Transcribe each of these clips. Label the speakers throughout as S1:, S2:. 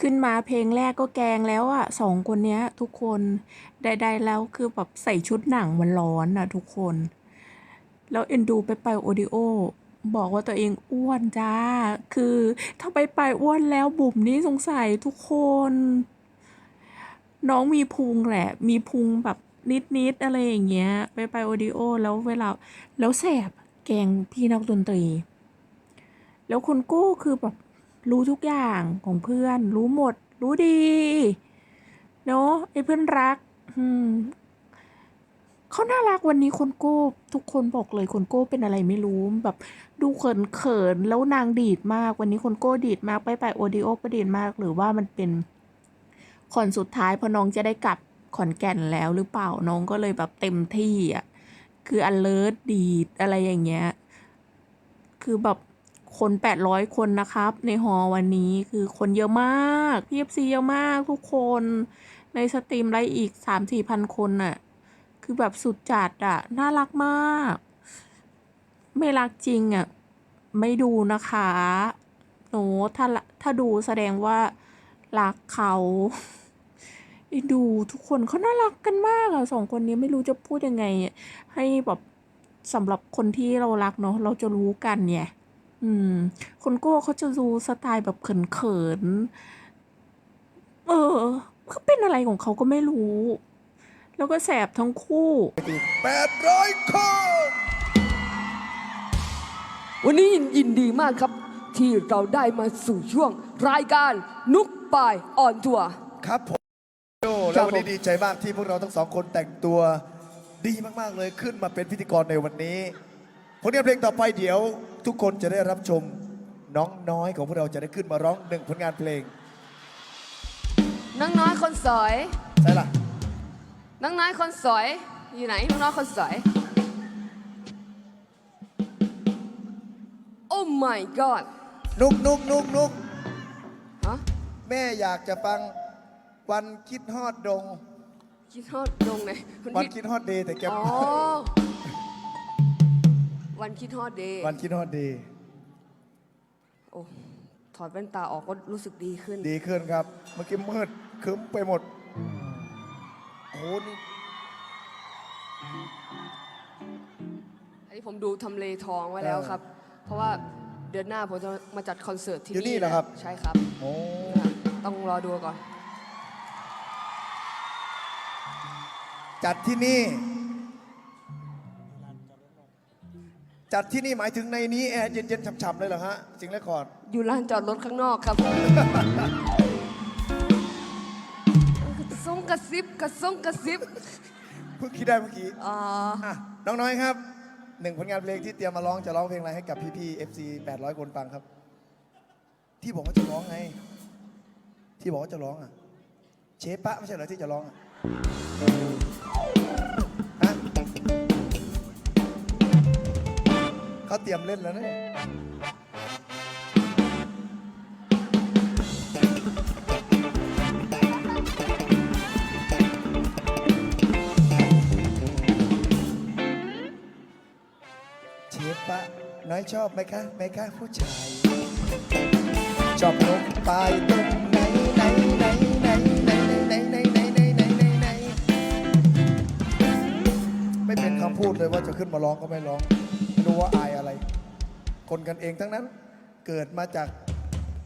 S1: ขึ้นมาเพลงแรกก็แกงแล้วอะสองคนเนี้ย ทุกคนใดๆแล้วคือแบบใส่ชุดหนังมันร้อนอะทุกคน แล้วเอ็นดูไปไปโอดิโอ บอกว่าตัวเองอ้วนจ้า คือถ้าไปไปอ้วนแล้วบุ๋มนี่สงสัยทุกคน น้องมีพุงแหละ มีพุงแบบนิดๆอะไรอย่างเงี้ย ไปไปโอดิโอ แล้วเวลาแล้วแสบแกงพี่นักดนตรี แล้วคนโก้คือแบบ รู้ทุกอย่างของเพื่อน รู้หมด รู้ดีเนาะไอ้เพื่อนรักอืมเขาน่ารักวันนี้คนโก้ ทุกคนบอกเลยคนโก้เป็นอะไรไม่รู้แบบ ดูเขินเขินแล้วนางดีดมาก วันนี้คนโก้ดีดมากไปไปโอดิโอก็ดีดมาก หรือว่ามันเป็นคอนสุดท้ายพอน้องจะได้กลับขอนแก่นแล้วหรือเปล่าน้องก็เลยแบบเต็มที่อะคือ alert ดีดอะไรอย่างเงี้ย คือแบบ คนแปดร้อยคนนะครับ ในหอวันนี้คือคนเยอะมากพีเอฟซีเยอะมากทุกคน ในสตรีมไลฟ์อีกสามสี่พันคนน่ะ คือแบบสุดจัดอะน่ารักมาก ไม่รักจริงอะไม่ดูนะคะโหถ้าถ้าดูแสดงว่ารักเขาดูทุกคนเขาน่ารักกันมากอะสองคนนี้ไม่รู้จะพูดยังไง ให้แบบสำหรับคนที่เรารักเนาะเราจะรู้กันเนี่ย อืมคนโก้เขาจะดูสไตล์แบบเขินๆ เออเขาเป็นอะไรของเขาก็ไม่รู้ แล้วก็แสบทั้งคู่
S2: 800 คน
S3: วันนี้ยินดีมากครับ ที่เราได้มาสู่ช่วงรายการนุกปายออนทัวร์
S2: ครับผมโอ้
S3: ครั
S2: แล้ว
S3: บ
S2: วันนี้
S3: ผม
S2: ดีใจมากที่พวกเราทั้งสองคนแต่งตัวดีมาก ๆ เลยขึ้นมาเป็นพิธีกรในวันนี้ ผลงานเพลงต่อไปเดี๋ยว ทุกคนจะได้รับชมน้องน้อยของพวกเราจะได้ขึ้นมาร้องหนึ่งผลงานเพลง
S3: น้องน้อยคนสวย
S2: ใช่ล่ะ
S3: น้องน้อยคนสวย อยู่ไหนน้องน้อยคนสวย โอ้ my god
S2: นุกนุกนุกนุก
S3: ฮะ
S2: แม่อยากจะฟังวันคิดฮอดดง
S3: คิดฮอดดงไหนคุณ
S2: วัน
S3: คิ
S2: คิ
S3: ด
S2: ดฮอดเดย์แต่แก
S3: อ๋อ วันคิดฮอดเดย์
S2: วันคิดฮอดเดย์
S3: โอ้ถอดแว่นตาออกก็รู้สึกดีขึ้น
S2: ดีขึ้นครับ เมื่อกี้มืดครึ้มไปหมดโอ้โหนี่
S3: อันนี้ผมดูทำเลทองไว้แล้วครับ เพราะว่าเดือนหน้าผมจะมาจัดคอนเสิร์ตที่
S2: อยู่นี่
S3: นี่
S2: เหรอครับ
S3: ใช่ครับ
S2: โอ้
S3: นะครับต้องรอดูก่อน
S2: จัดที่นี่ จัดที่นี่หมายถึงในนี้แอร์เย็นๆฉ่ำๆเลยเหรอฮะจริงแล้วก่อน
S3: อยู่ลานจอดรถข้างนอกครับกระซงกระซิบกระซงกระซิบ
S2: เพิ่งคิดได้เมื่อกี้
S3: อ่า
S2: อะน้องน้อยครับหนึ่งผลงานเพลงที่เตรียมมาร้องจะร้องเพลงอะไรให้กับพี่ๆ FC 800 คนฟังครับ ที่บอกว่าจะร้องไง ที่บอกว่าจะร้องอะ เชฟปะไม่ใช่เหรอที่จะร้องอะฮะ ยมเล่นแล้วเนี่ยเชฟปะน้อยชอบไหมคะไหมคะผู้ชาย ชอบนกปลายตรงไหนไหนไหนไหนไหนไหนไหนไหนไหนไหนไหนไหนไม่เป็นคำพูดเลยว่าจะขึ้นมาร้องก็ไม่ร้อง รู้ว่าอายอะไร คนกันเองทั้งนั้น เกิดมาจาก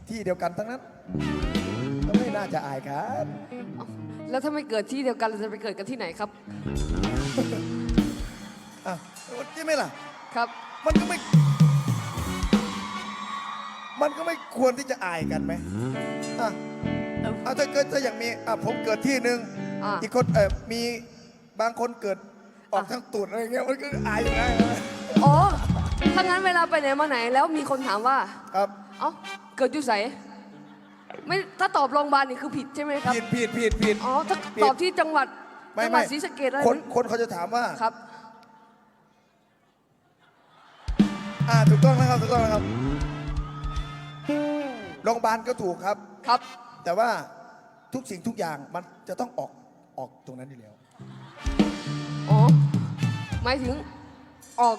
S2: ที่เดียวกันทั้งนั้นก็ไม่น่าจะอายครับ
S3: แล้วถ้าไม่เกิดที่เดียวกันเราจะไปเกิดกันที่ไหนครับ
S2: อะใช่ไหมล่ะ
S3: ครับ
S2: มันก็ไม่ มันก็ไม่ควรที่จะอายกันไหมอะเอาถ้าเกิดถ้าอย่างมีอะผมเกิดที่หนึ่ง
S3: อะ
S2: อีกคนเออมีบางคนเกิดออกทางตูดอะไรเงี้ยมันก็อายอยู่นะ
S3: อ๋อ ถ้างั้นเวลาไปไหนมาไหนแล้วมีคนถามว่า
S2: ครับ
S3: เอ้า เกิดอยู่ไสไม่ ถ้าตอบโรงพยาบาลนี่คือผิดใช่ไหมครับ
S2: ผิดผิดผิดผิด
S3: อ๋อ ถ้า
S2: ผิด
S3: ตอบที่จังหวัด
S2: ไม่
S3: จังหวั
S2: ไม่
S3: ดศรีสะเกษอะไร
S2: คน
S3: นั้น
S2: คนเขาจะถามว่า
S3: ครับ
S2: อ่าถูกต้องนะครับถูกต้องนะครับโรงพยาบาลก็ถูกครับ
S3: ครับ
S2: แต่ว่าทุกสิ่งทุกอย่างมันจะต้องออกออกตรงนั้นอยู่แล้ว
S3: อ๋อ หมายถึงออก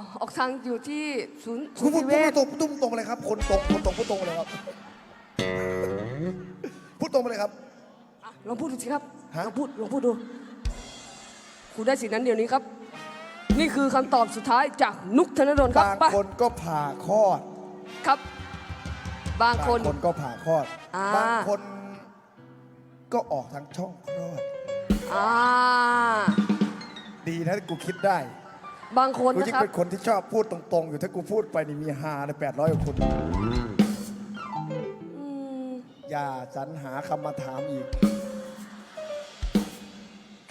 S3: ออกออกทางอยู่ที่ศูนย์ศู
S2: พู
S3: น
S2: ด
S3: ย์
S2: พู
S3: นิ
S2: ด
S3: เว
S2: พูด
S3: ศ
S2: ตรงพูดตรงเลยครับ คนตรงคนตรงพูดตรงเลยครับดตรงไปเลยครับ
S3: อะลองพูดดูสิครับ
S2: ฮะ
S3: ลองพูดลองพูดดู คุณได้สิทธิ์นั้นเดี๋ยวนี้ครับ นี่คือคำตอบสุดท้ายจากนุกธนดลครับ
S2: บาง
S3: ไป
S2: คนก็ผ่าคลอด
S3: ครับ บาง
S2: บาง
S3: คน
S2: คนก็ผ่าคลอด
S3: อ่า
S2: บางคน ก็ออกทางช่องคลอด
S3: อ่า
S2: ดีนะที่กูคิดได้
S3: บางคน
S2: กู
S3: นะ
S2: ยิ่ง
S3: ครับ
S2: เป็นคนที่ชอบพูดตรงๆ อยู่ถ้ากูพูดไปนี่มีฮาเลยแปดร้อยกว่าคน
S3: อืม
S2: อย่าสรรหาคำมาถามอีก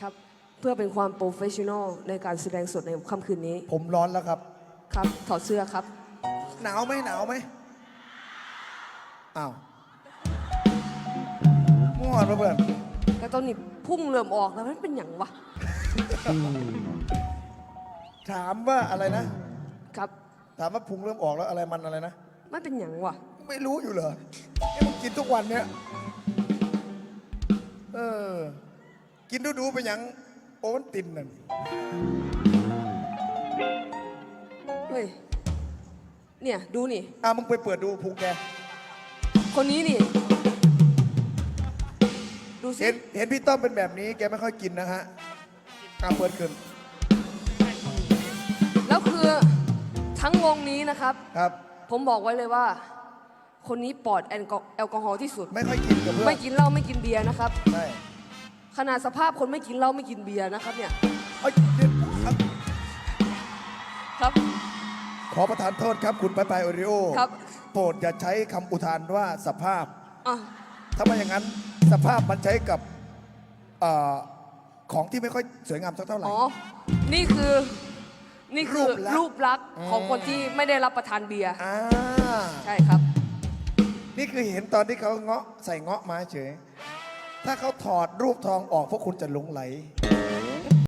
S3: ครับ เพื่อเป็นความโปรเฟชชั่นอลในการแสดงสดในค่ำคืนนี้
S2: ผมร้อนแล้วครับ
S3: ครับ ถอดเสื้อครับ
S2: หนาวไหมหนาวไหมอ้าวง่วงเหรอเพื่อน
S3: แล้วตอนนี้พุ่งเริ่มออกแล้วมันเป็นอย่างวะ
S2: ถามว่าอะไรนะ
S3: ครับ
S2: ถามว่าพุงเริ่มออกแล้วอะไรมันอะไรนะ
S3: มันเป็นอย่างวะ
S2: ไม่รู้อยู่เหรอไอ้มึงกินทุกวันเนี่ย เออ กินดูดูๆไปหยังโอวันตินนั่น
S3: เฮ้ย เนี่ย ดูนี่
S2: อะมึงไปเปิดดูพุงแก
S3: คนนี้นี่ ดูสิ
S2: เห็นเห็นพี่ต้อมเป็นแบบนี้แกไม่ค่อยกินนะฮะอะเปิดขึ้น
S3: ทั้งวงนี้นะครับ
S2: ครับ
S3: ผมบอกไว้เลยว่า คนนี้ปลอดแอลกอแอลกอฮอล์ที่สุด
S2: ไม่ค่อยกินกับเพื่อ
S3: ไม่
S2: น
S3: กินเหล้าไม่กินเบียร์นะครับ
S2: ใช่
S3: ขนาดสภาพคนไม่กินเหล้าไม่กินเบียร์นะครับเนี่ย
S2: เอ้ยเดี๋ยวครับ
S3: ครับ
S2: ขอประทานโทษครับคุณไปไปโอริโอ
S3: ครับ
S2: โปรดอย่าใช้คำอุทานว่าสภาพ
S3: อะ
S2: ถ้าไม่อย่างนั้นสภาพมันใช้กับเอ่อของที่ไม่ค่อยสวยงามสักเท่าไหร่
S3: อ๋อ นี่คือ นี่คือ
S2: รูปลักษณ์
S3: รูปลักษณ์ของคนที่ไม่ได้รับประทานเบียร์
S2: อ่า
S3: ใช่ครับ
S2: นี่คือเห็นตอนที่เขาเงาะใส่เงาะมาเฉย ถ้าเขาถอดรูปทองออกพวกคุณจะหลงไหล